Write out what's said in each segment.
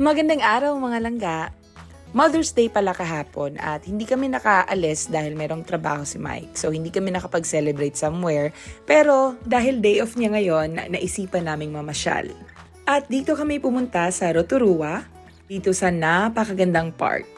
Magandang araw mga langga. Mother's Day pala kahapon at hindi kami nakaalis dahil merong trabaho si Mike. So hindi kami nakapag-celebrate somewhere. Pero dahil day off niya ngayon, na- naisipan naming mamasyal. At dito kami pumunta sa Rotorua, dito sa napakagandang park.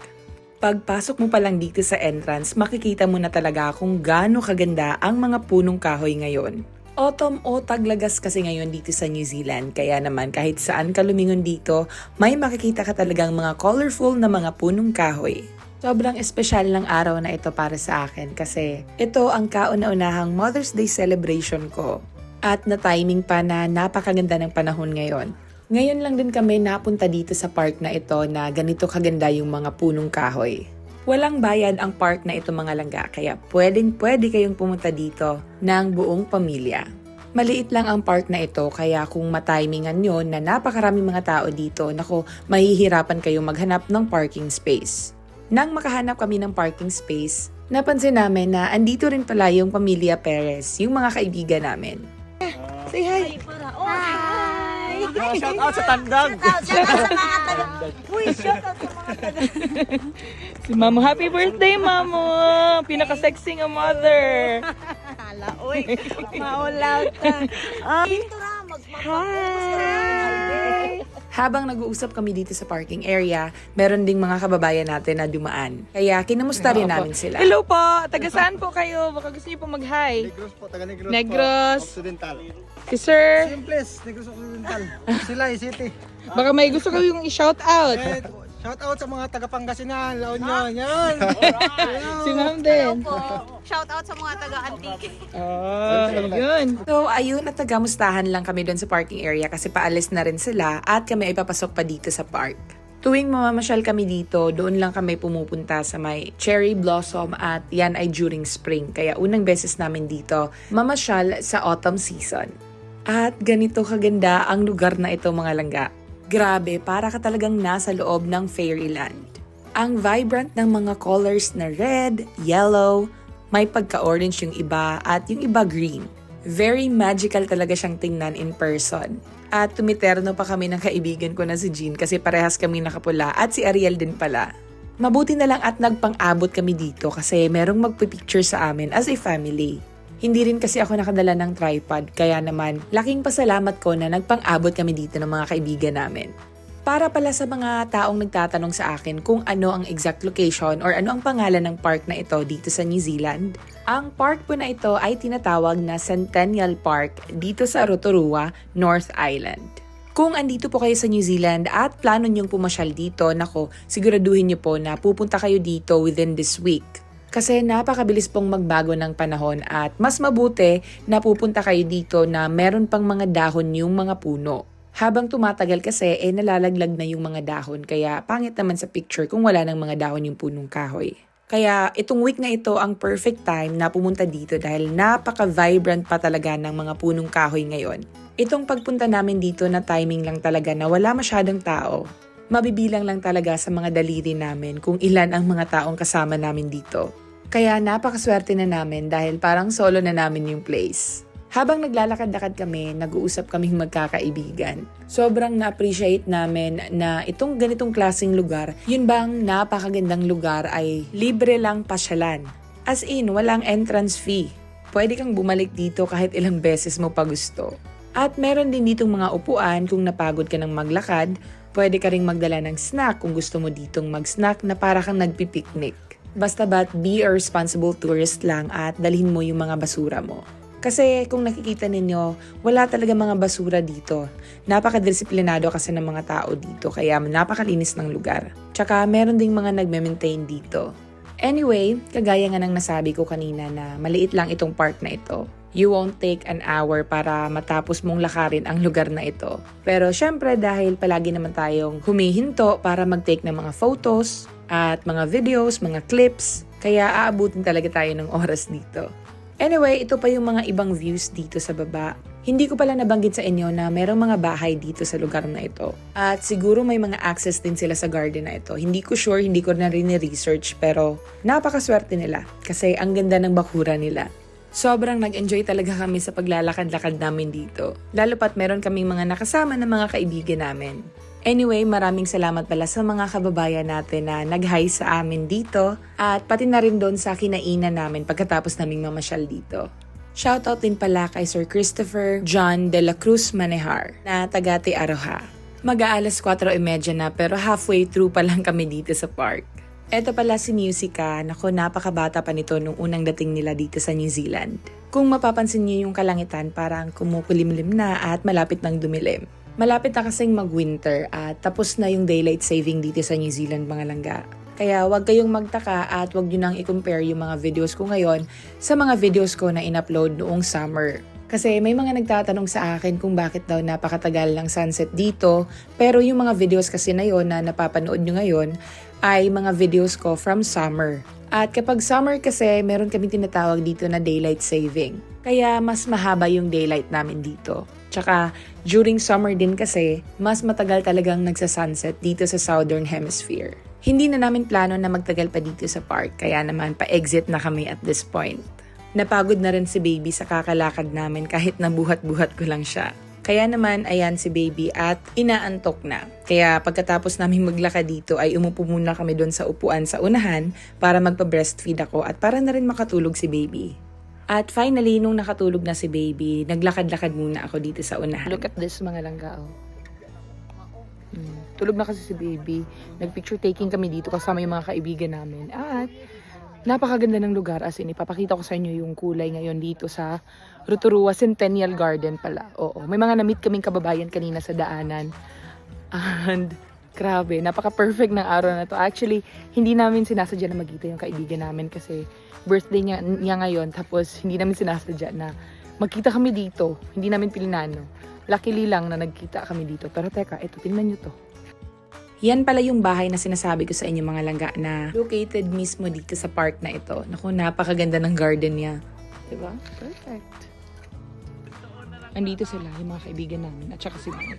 Pagpasok mo pa lang dito sa entrance, makikita mo na talaga kung gaano kaganda ang mga punong kahoy ngayon. Autumn o taglagas kasi ngayon dito sa New Zealand, kaya naman kahit saan ka lumingon dito, may makikita ka talagang mga colorful na mga punong kahoy. Sobrang espesyal ng araw na ito para sa akin kasi ito ang kauna-unahang Mother's Day celebration ko. At na-timing pa na napakaganda ng panahon ngayon. Ngayon lang din kami napunta dito sa park na ito na ganito kaganda yung mga punong kahoy. Walang bayad ang park na ito mga langga, kaya pwedeng pwede kayong pumunta dito ng buong pamilya. Maliit lang ang park na ito, kaya kung matimingan nyo na napakaraming mga tao dito, nako, mahihirapan kayong maghanap ng parking space. Nang makahanap kami ng parking space, napansin namin na andito rin pala yung pamilya Perez, yung mga kaibigan namin. Say hi! Hi! Ah, shout out sa Tandag. Shout out sa mga taga. Uy, shout out sa mga taga. Si Mamo, happy birthday, Mamo! Pinaka-sexy nga mother! Hala, uy. Maulaw ka. Ah, ra, magmamahal. Habang nag-uusap kami dito sa parking area, meron ding mga kababayan natin na dumaan. Kaya kinamusta rin namin sila. Hello po! Taga saan po kayo? Baka gusto niyo po mag-hi. Negros po, taga Negros, Negros. po. Occidental. Si Sir, Simples, Negros Occidental. Sila, City. baka may gusto kayong i-shout out. Eh, shout out sa mga taga Pangasinan, La Union, yan. Si Ma'am din. Shout out sa mga taga Antique. Oh, yun. So, ayun at nagamustahan lang kami doon sa parking area kasi paalis na rin sila at kami ay papasok pa dito sa park. Tuwing mamamasyal kami dito, doon lang kami pumupunta sa may cherry blossom at yan ay during spring. Kaya unang beses namin dito, mamasyal sa autumn season. At ganito kaganda ang lugar na ito mga langga. Grabe, para ka talagang nasa loob ng fairyland. Ang vibrant ng mga colors na red, yellow, may pagka-orange yung iba at yung iba green. Very magical talaga siyang tingnan in person. At tumiterno pa kami ng kaibigan ko na si Jean kasi parehas kami nakapula at si Ariel din pala. Mabuti na lang at nagpang-abot kami dito kasi merong magpipicture sa amin as a family. Hindi rin kasi ako nakadala ng tripod kaya naman laking pasalamat ko na nagpang-abot kami dito ng mga kaibigan namin. Para pala sa mga taong nagtatanong sa akin kung ano ang exact location or ano ang pangalan ng park na ito dito sa New Zealand, ang park po na ito ay tinatawag na Centennial Park dito sa Rotorua, North Island. Kung andito po kayo sa New Zealand at plano niyong pumasyal dito, nako, siguraduhin niyo po na pupunta kayo dito within this week. Kasi napakabilis pong magbago ng panahon at mas mabuti na pupunta kayo dito na meron pang mga dahon yung mga puno. Habang tumatagal kasi, eh nalalaglag na yung mga dahon kaya pangit naman sa picture kung wala ng mga dahon yung punong kahoy. Kaya itong week na ito ang perfect time na pumunta dito dahil napaka-vibrant pa talaga ng mga punong kahoy ngayon. Itong pagpunta namin dito na timing lang talaga na wala masyadong tao. Mabibilang lang talaga sa mga daliri namin kung ilan ang mga taong kasama namin dito. Kaya napakaswerte na namin dahil parang solo na namin yung place. Habang naglalakad-lakad kami, nag-uusap kaming magkakaibigan. Sobrang na-appreciate namin na itong ganitong klaseng lugar, yun bang napakagandang lugar ay libre lang pasyalan. As in, walang entrance fee. Pwede kang bumalik dito kahit ilang beses mo pa gusto. At meron din ditong mga upuan kung napagod ka ng maglakad, pwede ka ring magdala ng snack kung gusto mo ditong mag-snack na para kang nagpipiknik. Basta ba't be a responsible tourist lang at dalhin mo yung mga basura mo. Kasi kung nakikita ninyo, wala talaga mga basura dito. Napakadisiplinado kasi ng mga tao dito kaya napakalinis ng lugar. Tsaka meron ding mga nagme-maintain dito. Anyway, kagaya nga ng nasabi ko kanina na maliit lang itong park na ito. You won't take an hour para matapos mong lakarin ang lugar na ito. Pero syempre dahil palagi naman tayong humihinto para mag-take ng mga photos at mga videos, mga clips, kaya aabutin talaga tayo ng oras dito. Anyway, ito pa yung mga ibang views dito sa baba. Hindi ko pala nabanggit sa inyo na merong mga bahay dito sa lugar na ito. At siguro may mga access din sila sa garden na ito. Hindi ko sure, hindi ko na rin research pero napakaswerte nila kasi ang ganda ng bakura nila. Sobrang nag-enjoy talaga kami sa paglalakad-lakad namin dito. Lalo pat meron kaming mga nakasama na mga kaibigan namin. Anyway, maraming salamat pala sa mga kababayan natin na nag-hi sa amin dito at pati na rin doon sa kinainan namin pagkatapos naming mamasyal dito. Shoutout din pala kay Sir Christopher John de la Cruz Manehar na taga Te Aroha. Mag-aalas 4.30 na pero halfway through pa lang kami dito sa park. Eto pala si Musica, nako napakabata pa nito nung unang dating nila dito sa New Zealand. Kung mapapansin niyo yung kalangitan parang kumukulimlim na at malapit nang dumilim. Malapit na kasing mag-winter at tapos na yung daylight saving dito sa New Zealand mga langga. Kaya huwag kayong magtaka at huwag nyo nang i-compare yung mga videos ko ngayon sa mga videos ko na in-upload noong summer. Kasi may mga nagtatanong sa akin kung bakit daw napakatagal ng sunset dito. Pero yung mga videos kasi na yon na napapanood nyo ngayon ay mga videos ko from summer. At kapag summer kasi, meron kaming tinatawag dito na daylight saving. Kaya mas mahaba yung daylight namin dito. Tsaka during summer din kasi, mas matagal talagang nagsa-sunset dito sa Southern Hemisphere. Hindi na namin plano na magtagal pa dito sa park, kaya naman pa-exit na kami at this point. Napagod na rin si baby sa kakalakad namin kahit nabuhat-buhat ko lang siya. Kaya naman, ayan si baby at inaantok na. Kaya pagkatapos namin maglakad dito ay umupo muna kami doon sa upuan sa unahan para magpa-breastfeed ako at para na rin makatulog si baby. At finally, nung nakatulog na si baby, naglakad-lakad muna ako dito sa unahan. Look at this mga langga, oh. Hmm. Tulog na kasi si baby. Nag-picture taking kami dito kasama yung mga kaibigan namin. At napakaganda ng lugar. As in, ipapakita ko sa inyo yung kulay ngayon dito sa Rotorua Centennial Garden pala. Oo, may mga na-meet kaming kababayan kanina sa daanan. And grabe, napaka-perfect ng araw na to. Actually, hindi namin sinasadya na magkita yung kaibigan namin kasi birthday niya, niya ngayon. Tapos, hindi namin sinasadya na magkita kami dito. Hindi namin pilinano. Luckily lang na nagkita kami dito. Pero teka, eto, tingnan nyo to. Yan pala yung bahay na sinasabi ko sa inyo mga langga na located mismo dito sa park na ito. Naku, napakaganda ng garden niya. Diba? Perfect. Andito sila, yung mga kaibigan namin. At saka si Mike.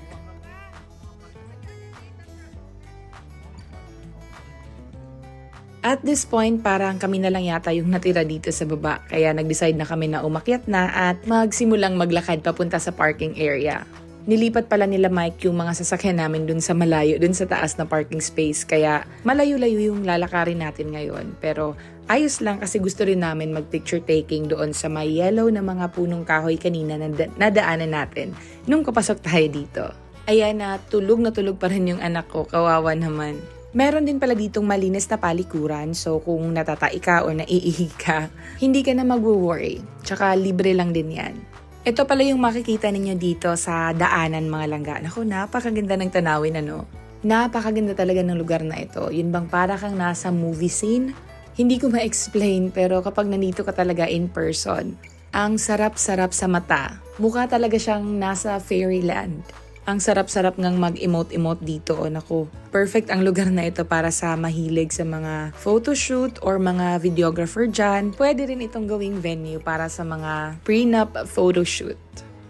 At this point, parang kami na lang yata yung natira dito sa baba. Kaya nag-decide na kami na umakyat na at magsimulang maglakad papunta sa parking area. Nilipat pala nila Mike yung mga sasakyan namin dun sa malayo, dun sa taas na parking space. Kaya malayo-layo yung lalakarin natin ngayon. Pero ayos lang kasi gusto rin namin mag-picture taking doon sa may yellow na mga punong kahoy kanina na da- nadaanan natin nung kapasok tayo dito. Ayan na, tulog na tulog pa rin yung anak ko. Kawawa naman. Meron din pala ditong malinis na palikuran, so kung natatai ka o naiihi ka, hindi ka na mag-worry. Tsaka libre lang din yan. Ito pala yung makikita ninyo dito sa daanan mga langga. Naku, napakaganda ng tanawin ano. Napakaganda talaga ng lugar na ito. Yun bang para kang nasa movie scene? Hindi ko ma-explain pero kapag nandito ka talaga in person, ang sarap-sarap sa mata. Mukha talaga siyang nasa fairyland. Ang sarap-sarap ngang mag-emote-emote dito. O naku, perfect ang lugar na ito para sa mahilig sa mga photoshoot or mga videographer dyan. Pwede rin itong gawing venue para sa mga prenup photoshoot.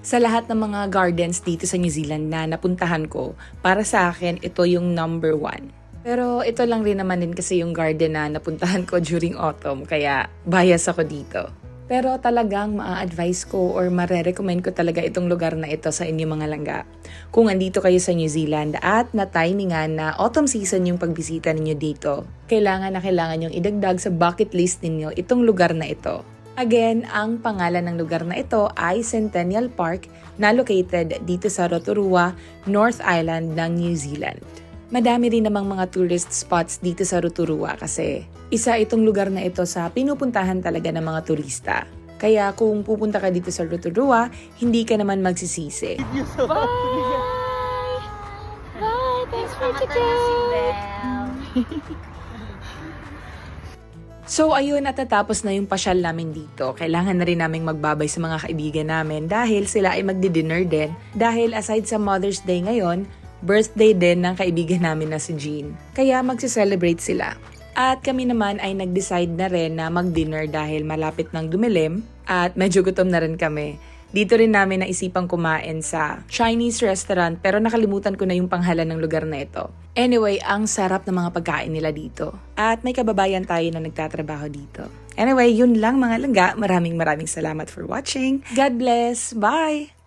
Sa lahat ng mga gardens dito sa New Zealand na napuntahan ko, para sa akin, ito yung number one. Pero ito lang rin naman din kasi yung garden na napuntahan ko during autumn, kaya bias ako dito. Pero talagang maa-advise ko or mare-recommend ko talaga itong lugar na ito sa inyong mga langga. Kung andito kayo sa New Zealand at na-timingan na autumn season yung pagbisita ninyo dito, kailangan na kailangan yung idagdag sa bucket list ninyo itong lugar na ito. Again, ang pangalan ng lugar na ito ay Centennial Park na located dito sa Rotorua, North Island ng New Zealand. Madami rin namang mga tourist spots dito sa Rotorua kasi isa itong lugar na ito sa pinupuntahan talaga ng mga turista. Kaya kung pupunta ka dito sa Rotorua, hindi ka naman magsisisi. Bye! Thanks for So ayun at natapos na yung pasyal namin dito. Kailangan na rin naming magbabay sa mga kaibigan namin dahil sila ay magdi-dinner din. Dahil aside sa Mother's Day ngayon, birthday din ng kaibigan namin na si Jean. Kaya magse-celebrate sila. At kami naman ay nag-decide na rin na mag-dinner dahil malapit ng dumilim at medyo gutom na rin kami. Dito rin namin naisipang kumain sa Chinese restaurant pero nakalimutan ko na yung panghalan ng lugar na ito. Anyway, ang sarap ng mga pagkain nila dito. At may kababayan tayo na nagtatrabaho dito. Anyway, yun lang mga langga. Maraming maraming salamat for watching. God bless. Bye!